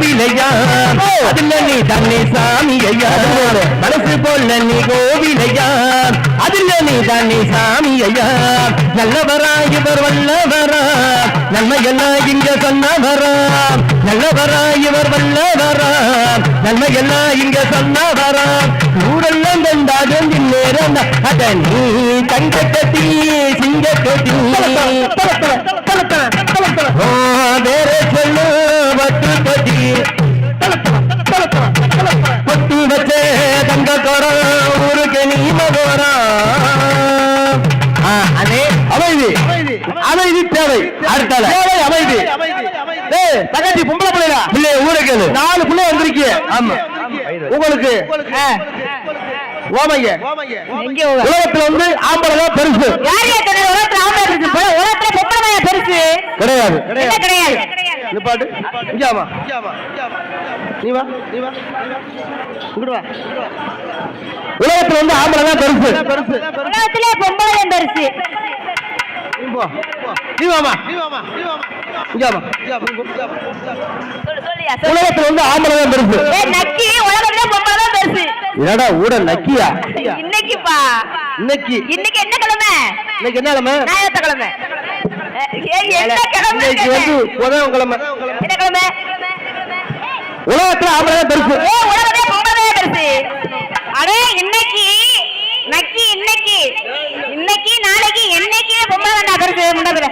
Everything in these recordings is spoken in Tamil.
கோவிலையா? அதுல நீ தன்னை சாமி ஐயா மனசு போல நீ கோவிலையா? அதுல நீ தன்னை சாமி ஐயா நல்லவரா இவர் வல்லவரா? நன்மையெல்லாம் இங்க சொன்னவரா? நல்லவரா இவர் வல்லவரா? நன்மையெல்லாம் இங்க சொன்னவரா? ஊரெல்லாம் கண்டாலும் இந்நேரம் அத நீ தங்க கட்டி சிங்க கட்டி வேற சொல்லு. வட்டு கட்டி பொட்டு வச்சே தங்க கோரம் ஊருக்கு நீ மகோரம் அதே அமைதி. அமைதி தேவை. அடுத்தால. தேவை அமைதி. தங்கச்சி பொம்பளை பிள்ளைடா. பிள்ளை ஊருக்கு நாலு பிள்ளை வந்திருக்கீங்க ஆமா. உங்களுக்கு. ஓமைங்க உலகத்துல வந்து ஆம்பளை தான் பெருசு. யார்? உலகத்துல ஆம்பளை பெருசு. உலகத்துல பொம்பளை பையன் பெருசு? கிடையாது. என்ன கிடையாது? இந்த பாட்டு இங்கேமா நீ வா. நீ வா. இங்கிட்டு வா. உலகத்துல வந்து ஆம்பளை தான் பெருசு. பெருசு உலகத்திலே பொம்பளை பெருசு. வந்து ஆம்பளை தான் பெருசு. நக்கி. உலகத்திலே பொம்பளை தான் பெருசு. என்னடா ஊட நக்கியா? இன்னைக்குப்பா. இன்னைக்கு. இன்னைக்கு என்ன கிழமை? இன்னைக்கு என்ன கிழமை ஏய், என்ன கிழமை இன்னைக்கு வந்து புதன் கிழமை என்ன கிழமை? உலகத்துல ஆம்பளை பெருசு. பொம்பளை இன்னைக்கு நக்கி இன்னைக்கு இன்னைக்கு நாளைக்கு என்னைக்கு பொம்பளை வேண்டாம் பெருசு முன்னாடி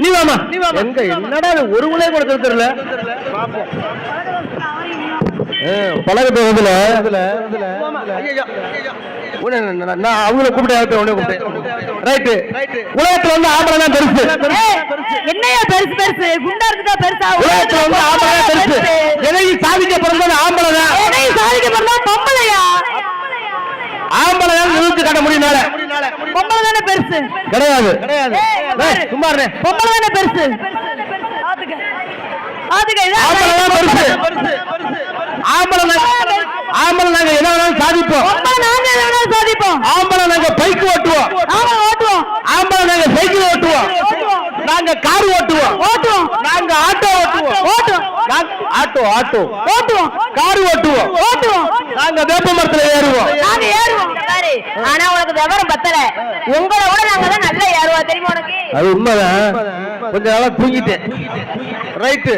நீ வாமா. எங்க என்னடா ஒரு உலக கூட தெரியல பழகத்து இதுல நான் அவங்கள கூப்பிட்டு உடனே கூப்பிட்டேன் ரைட்டு உலகத்துல வந்து ஆம்பளை தான் பெருசு. என்னையா பெருசு பெருசு? குண்டா இருக்குதா பெருசா? உலகத்துல வந்து ஆம்பளை தான் பெருசு. எதையும் சாதிக்க பிறந்தது ஆம்பளை தான். எதையும் சாதிக்க பிறந்தா பொம்பளையா? ஆம்பளை தான் நிறுத்தி காட்ட பொம்பளை தானே பெருசு? கிடையாது. கிடையாது சும்மா. பொம்பளை தானே பெருசு? ஆம்பளை தான் பெருசு. ஆம்பளை நாங்க ஆம்பளை நாங்க என்ன வேணாலும் சாதிப்போம். நாங்க எதை வேணாலும் சாதிப்போம். ஆம்பளை நாங்க பைக் ஓட்டுவோம். ஓட்டுவோம். ஆம்பளை நாங்க சைக்கிள் ஓட்டுவோம். நாங்க கார் ஓட்டுவோம். ஓட்டுவோம். நாங்க ஆட்டோ ஓட்டுவோம். ஓட்டுவோம். Auto auto. ஓட்டுவோம். கார் ஓட்டுவோம். ஓட்டுவோம். நாங்க வேப்ப மரத்துல ஏறுவோம். நாங்க ஏறுவோம். பாரு ஆனா உனக்கு விவரம் பத்தல. உங்களை விட நாங்க தான் நல்லா ஏறுவா தெரியுமா உனக்கு? அது உண்மைதான். கொஞ்ச நாளா தூங்கிட்டேன். ரைட்டு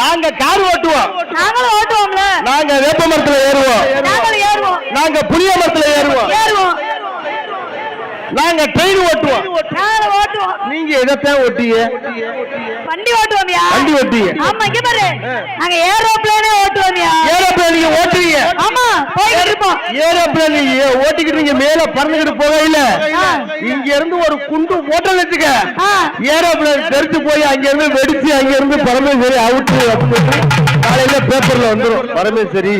நாங்க கார் ஓட்டுவோம். நாங்களும் ஓட்டுவோம்ல. நாங்க வேப்ப மரத்துல ஏறுவோம். ஏறுவோம். நாங்க புளிய மரத்துல ஏறுவோம். ஏறுவோம். நாங்க ட்ரெயின் ஓட்டுவோம். நீங்க எதைத்தான் ஓட்டிய? வண்டி ஓட்டுவோம்யா? வண்டி ஓட்டிய. ஆமா இங்க பாரு. நாங்க ஏரோப்ளேனே ஓட்டுவோம்யா? ஏரோப்ளேன் நீங்க ஓட்டுவீங்க ஆமா போயிட்டு இருப்போம். ஏரோப்ளேன் நீங்க ஓட்டிக்கிட்டு நீங்க மேல பறந்துகிட்டு போகையில ஆ. இங்க இருந்து ஒரு குண்டு ஓட்ட வச்சுக்க. ஆ. ஏரோப்ளேன் தெரிச்சு போய் அங்க இருந்து வெடிச்சு அங்க இருந்து பரமேஸ்வரி அவுட்டு அப்படின்னு காலையில பேப்பர்ல வந்துரும். பரமேஸ்வரி.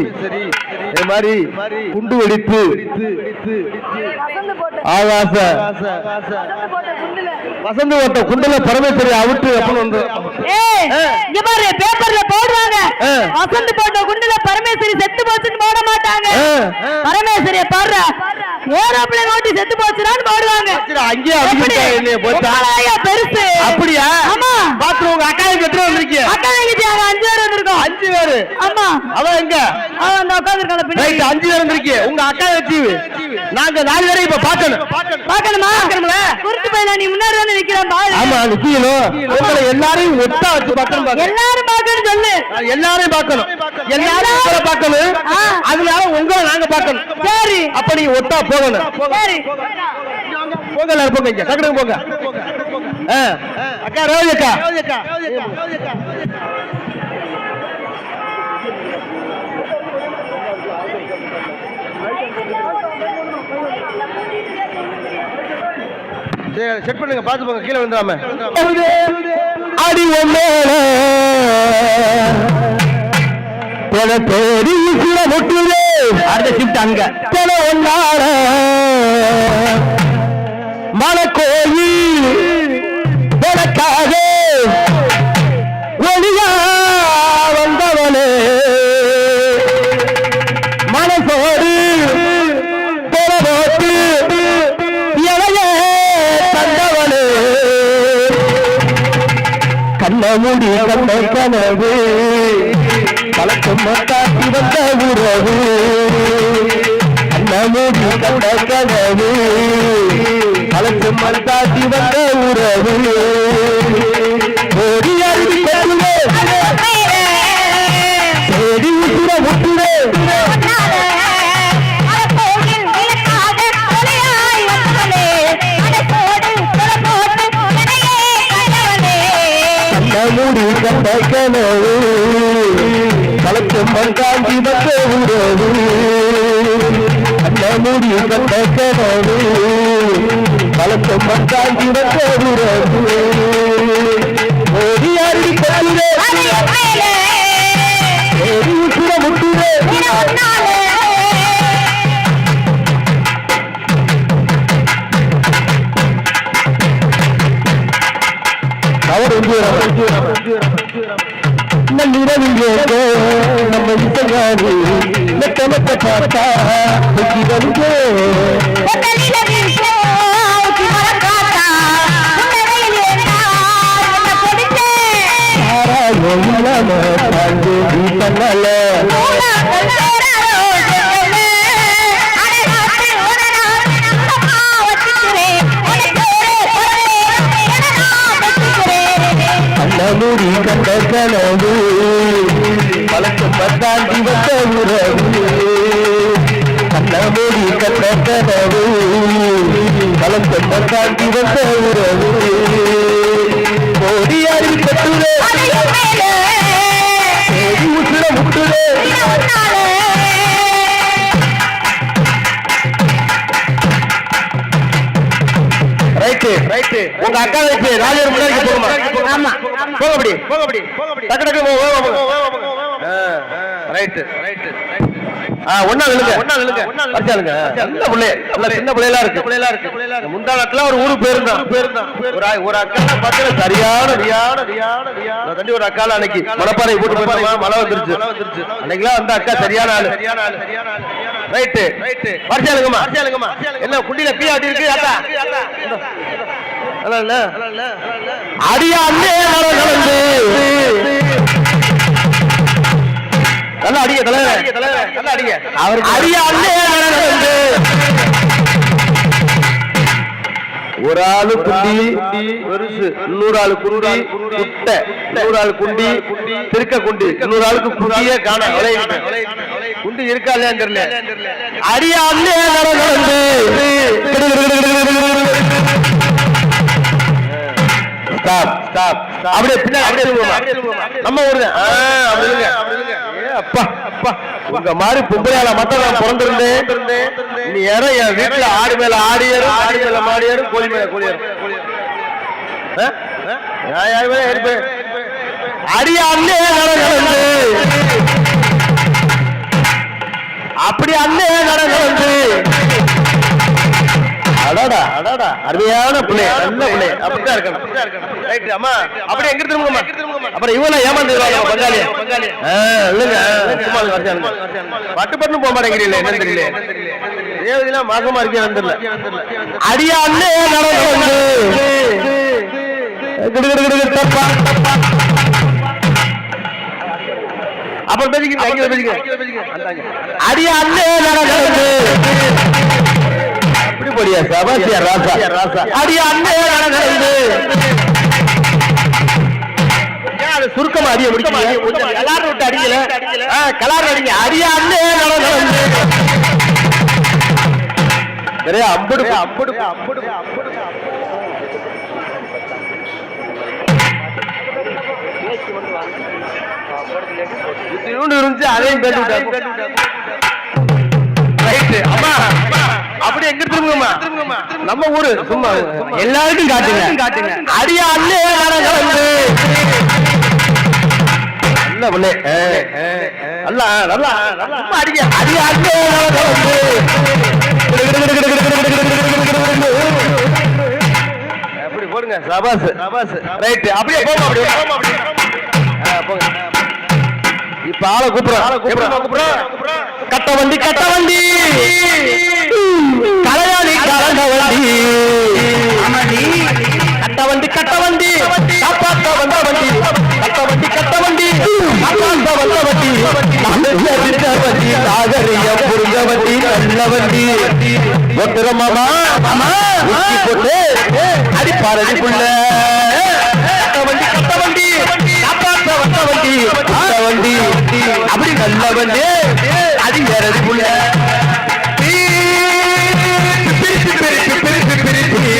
இது மாதிரி குண்டு வெடிப்பு ஆகாச வசந்த ஓட்ட குண்டுல பரமேஸ்வரி அவுட்டு அப்படின்னு இங்க பாரு பேப்பர்ல போடுவாங்க. வசந்த் போட்ட குண்டுல பரமேஸ்வரி செத்து போச்சுன்னு போட மாட்டாங்க. பரமேஸ்வரிய பாரு ஏரோப்ளேன் ஓட்டி செத்து போச்சுடான்னு போடுவாங்க அங்கேயே உங்களாயா பெருசு? அப்படியா? ஆமா. பாத்ரூம் உங்க அக்கா எத்தனை வந்திருக்கீங்க அக்கா தங்கச்சி அஞ்சு பேர் வந்திருக்கோம். அஞ்சு பேரு. அவன் எங்க? அவன் அந்த உட்காந்துருக்கான பின்னாடி. ரைட் அஞ்சு பேர் வந்திருக்கீங்க. உங்க அக்கா வச்சு நாங்க நாலு பேரை இப்ப பாக்கணும் பாக்கணுமா பையனா? நீ முன்னாடி தானே நிக்கிறான் பாரு. ஆமா நிக்கணும் உங்களை எல்லாரையும் ஒட்டா வச்சு பார்க்கணும் பாக்கணும். எல்லாரும் பாக்கணும் சொல்லு. எல்லாரையும் பார்க்கணும். எல்லாரும் உங்களை பார்க்கணும். ஆ. அதனால உங்களை நாங்க பார்க்கணும். சரி. அப்ப ஒட்டா போகணும். சரி. போங்க எல்லாரும் போங்க இங்க. டக்குனு போங்க. ஆ. அக்கா அக்கா. செட் பண்ணுங்க பார்த்து போங்க கீழே வந்துடாம அடி ஒன்னேல தேடி கீழே முட்டுவே அடுத்த ஷிஃப்ட் அங்க. தென ஒன்னார மலக்கோயில் எனக்காக. ஒளியா. கனவு கனவு பழக்கம் காட்டி வந்த உறவு. கனவு வந்த கட்டுவே இசையாரு மெத்த மெத்த பார்த்தா புத்தி வந்து. பாண்டு கண்ட கனவு. பத்தாண்டி வந்த உறவு கண்ணமூடி கண்ட கனவு. பழக்கம் பத்தாண்டி வந்த உறவு கோடி அறிவு கட்டுவே தேடி உசுர முட்டுவே ரைட்டு ரைட்டு. உங்க அக்கா வச்சு ராஜர் முன்னாடி போகுமா. போகப்படி. போகப்படி. டக்கு டக்கு போ. ரைட்டு ரைட்டு ஒண்ணா நில்லுங்க ஒண்ணா நில்லுங்க வச்சாலுங்க சின்ன பிள்ளை நல்ல சின்ன பிள்ளைகளா இருக்கு. பிள்ளைகளா இருக்கு. முந்தானத்துல ஒரு ஊருக்கு போயிருந்தான் போயிருந்தான் ஒரு ஒரு அக்கா பார்த்தா சரியான ரியான ரியான ரியான தண்டி ஒரு அக்கால அன்னைக்கு மலைப்பாறை போட்டு போயிருந்தோமா மழை வந்துருச்சு. அன்னைக்குலாம் அந்த அக்கா சரியான ஆளு. சரியான ஆளு. சரியான ஆளு. ரைட்டு ரைட்டு வரிசையாளுங்கம்மா வரிசையாளுங்கம்மா என்ன குண்டில பீ ஆட்டி இருக்கு அக்கா அடியா அண்ணே கலந்து நல்லா அடிங்க தலைவர். நல்லா அடிங்க அவர் அடியா அண்ணே ஒரு ஆளு குண்டி பெருசு இன்னொரு ஆளு குண்டி குட்டை. இன்னொரு ஆளு குண்டி திருக்க குண்டி. இன்னொரு ஆளுக்கு குண்டியே காண குண்டி இருக்கா இல்லையான்னு தெரியல. அடியா அண்ணே ஸ்டாப் ஸ்டாப் அப்படியே பின்னாடி அப்படியே. நம்ம ஊரு தான். ஆ, அப்படி இல்லைங்க. ஏ, அப்பா அப்பா உங்க மாதிரி பொம்பளையால மட்டும் நான் பிறந்திருந்தேன் நீ யாரோ என் வீட்டுல ஆடு மேல ஆடி ஏறும் ஆடி மேல மாடி ஏறும் கோழி மேல கோழி ஏறும் ஆ? ஆ? நான் யார் மேல ஏறிப்பேன் அடி அண்ணே நடந்து அப்படி அண்ணே நடந்து அடடா. அடடா. அருமையான பிள்ளை. நல்ல பிள்ளை. அப்படிதான் இருக்கணும். ரைட் அம்மா அப்படி எங்க திரும்புங்கம்மா அப்புறம் இவனை ஏமாந்துருவாங்க பங்காளி. பங்காளி. இல்லைங்க. சும்மா பட்டு பட்டு போக மாட்டேங்கிறீங்களே என்ன தெரியல தேவதிலாம் மாசமா இருக்கே வந்துடல அடியா அண்ணே நடந்து அப்புறம் பேசிக்கிறேன் அங்கே பேசிக்கிறேன் அடியா அண்ணே நடந்து போடியா சபாசியா ராசா. அடி அண்ணே சுருக்கமா அடிய முடிக்கல கலார் விட்டு அடிக்கல. ஆ, கலார் அடிங்க. அடிய அண்ணே நடந்து நிறைய அம்புடு அம்புடு இருந்துச்சு அதையும் பேட்டு அம்மா. அப்படி எங்க திரும்புங்கம்மா? நம்ம ஊரு. சும்மா எல்லாருக்கும் காட்டுங்க. காட்டுங்க. அடியா அண்ணே நடந்து. நல்ல பிள்ளை. நல்லா நல்லா நல்லா. அடிங்க. அடியா அண்ணே நடந்து. அப்படி போடுங்க. சபாஸ் சபாஸ் ரைட் அப்படியே போங்க அப்படியே. போங்க இப்ப ஆளை கூப்பிடுறோம். ஆளை கூப்பிடுறோம். கட்ட வண்டி கட்ட வண்டி. கலையாளி கலந்த வண்டி. கட்ட வண்டி கட்ட வண்டி. காப்பாத்த வந்த வண்டி. கட்ட வண்டி கட்ட வண்டி. காப்பாத்த வந்த வண்டி. நல்ல அப்படி நல்ல வண்டி. வாழறது புள்ள பிரித்து பிரித்து பிரித்து பிரித்து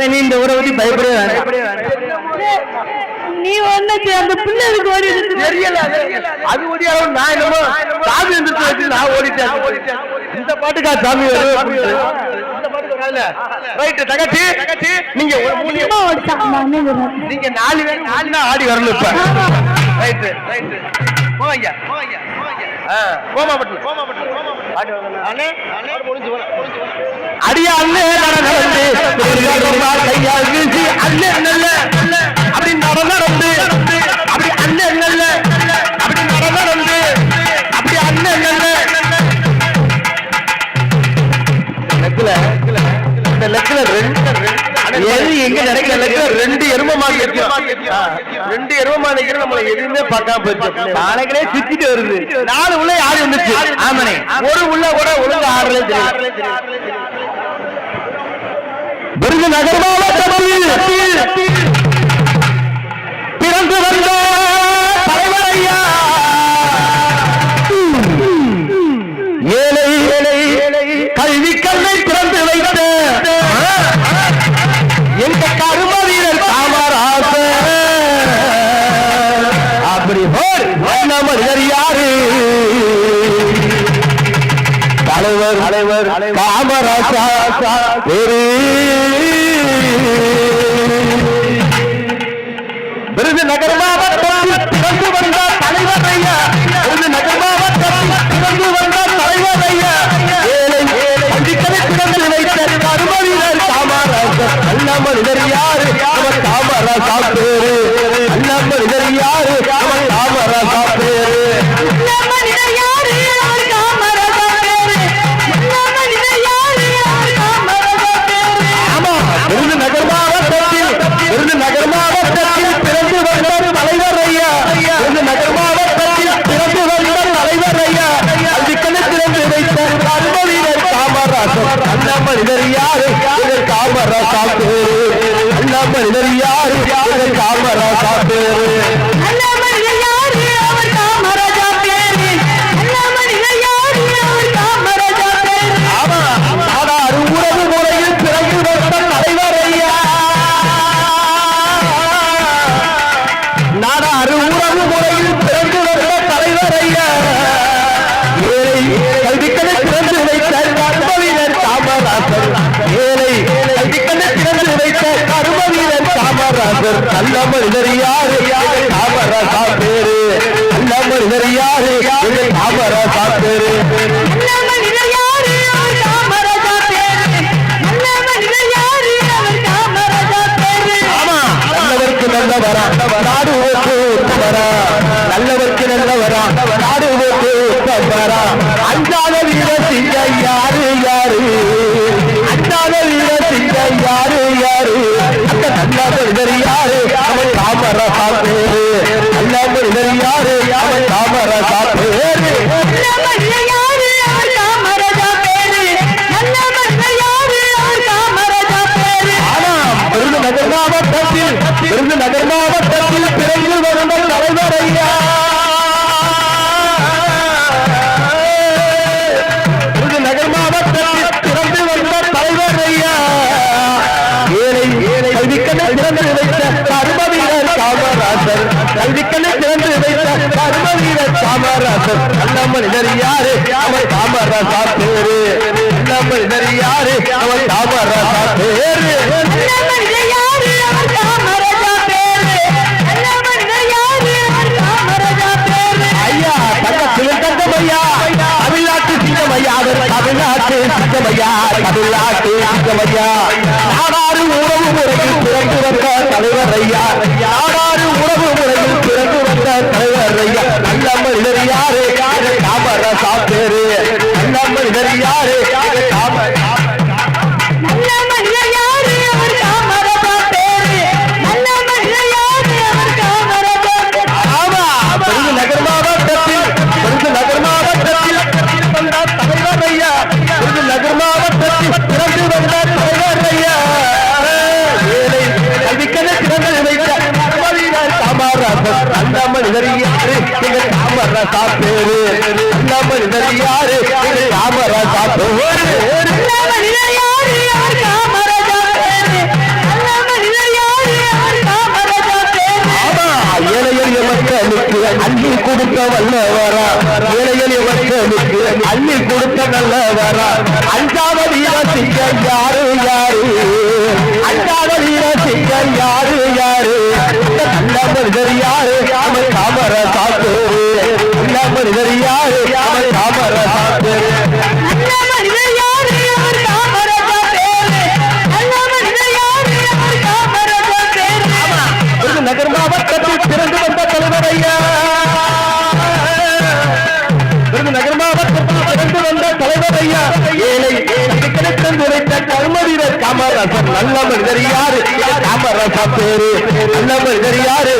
ஆனா நீ இந்த ஊரை பத்தி பயப்படவே வேண்டாம். நீ ஒண்ணு அந்த பிள்ளை இருக்கு ஓடி தெரியல அது ஓடியாலும் நான் என்னமோ சாமி எந்திரத்து நான் ஓடிட்டேன். இந்த பாட்டுக்கா சாமி ரைட்டு தகட்டி. தகட்டி. நீங்க ஒரு மூணு நீங்க நாலு பேர் நாலு தான் ஆடி வரணும் ரைட்டு ரைட்டு போவாங்க போவாங்க போவாங்க போமா போமா போமா அடியா அண்ணே. நடந்து. அப்படி நடந்து ரெண்டு எரும நாலு உள்ள யாரு வந்துச்சு. ஆமனே உள்ள கூட ஒழுங்கு ஆடல விருதுநகர் பிறந்து வந்தார் Ele அண்ணாமனிதர் யாரு? காமரா சாத்து அண்ணாமனிதர் நல்ல மனிதர் யாரு? காமராசா பேரு நல்ல மனிதர் யாரு? காமராசா பேரு நல்லவரா நாடு ஓட்டு உத்தவரா நல்லவருக்கு நல்லவரா. நாடு ஓட்டு உத்தவரா அஞ்சாத வீர சிங்க யாரு யாரு? அஞ்சாத வீர சிங்க யாரு? யாரு அந்த நல்ல रहा கல்விக்கனை திறந்து வைத்த கர்மவீர காமராசர். நல்ல மனிதர் யாரு? அவர் காமராசா பேரு. நல்ல மனிதர் யாரு? அவர் காமராசா பேரு. ஐயா தங்கத்தில் தங்கமையா தமிழ்நாட்டு சிங்கமையா அவர் தமிழ்நாட்டு சிங்கமையா தமிழ்நாட்டு சிங்கமையா நாடாறு உறவு முறையில் பிறந்திருக்க தலைவர் ஐயா. நாடாறு காமராஜா பேரு ஆமா ஏழை எளிய மக்களுக்கு அள்ளி கொடுக்க வல்லவரா. ஏழை எளிய மக்களுக்கு அள்ளி கொடுக்க நல்லவரா அஞ்சாத வீர சிங்கர் யாரு யாரு? அஞ்சாத வீர சிங்கர் யாரு? யாரு நல்ல மனிதர் நகர் மாவட்டத்தில் பிறந்து வந்த தலைவர் ஐயா விருது மாவட்டத்தில் பிறந்து வந்த தலைவர் ஐயா ஏழை காமராசர் நல்ல மனிதர் யாரு காமராசா பேரு நல்ல மனிதர் யாரு